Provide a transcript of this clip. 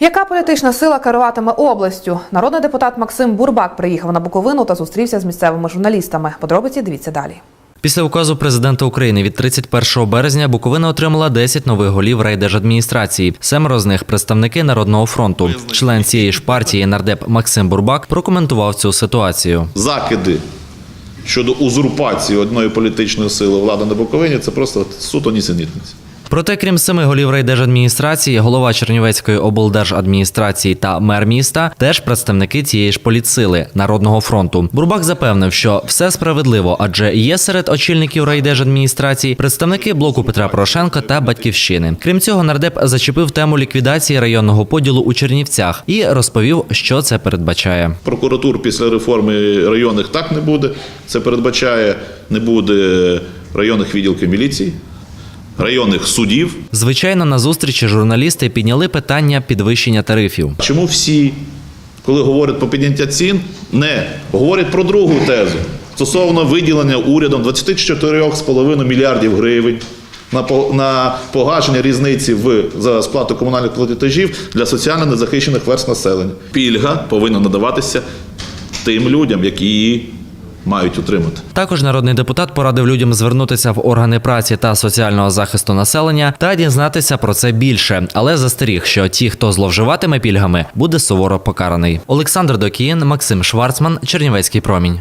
Яка політична сила керуватиме областю? Народний депутат Максим Бурбак приїхав на Буковину та зустрівся з місцевими журналістами. Подробиці дивіться далі. Після указу президента України від 31 березня Буковина отримала 10 нових голів райдержадміністрації. Семеро з них представники Народного фронту. Член цієї ж партії нардеп Максим Бурбак прокоментував цю ситуацію. закиди щодо узурпації одної політичної сили влади на Буковині це просто суто нісенітниці. Проте, крім семи голів райдержадміністрації, голова Чернівецької облдержадміністрації та мер міста теж представники цієї ж політсили Народного фронту. Бурбак запевнив, що все справедливо, адже є серед очільників райдержадміністрації представники блоку Петра Порошенка та Батьківщини. Крім цього, нардеп зачепив тему ліквідації районного поділу у Чернівцях і розповів, що це передбачає. Прокуратур після реформи районних так не буде. Це передбачає не буде районних відділків міліції, районних судів. Звичайно, на зустрічі журналісти підняли питання підвищення тарифів. Чому всі, коли говорять про підняття цін, не говорять про другу тезу стосовно виділення урядом 24,5 мільярдів гривень на, по- на погашення різниці в за сплату комунальних платежів для соціально незахищених верств населення. Пільга повинна надаватися тим людям, які її мають отримати. Також народний депутат порадив людям звернутися в органи праці та соціального захисту населення та дізнатися про це більше, але застеріг, що ті, хто зловживатиме пільгами, буде суворо покараний. Олександр Докіїн, Максим Шварцман, Чернівецький промінь.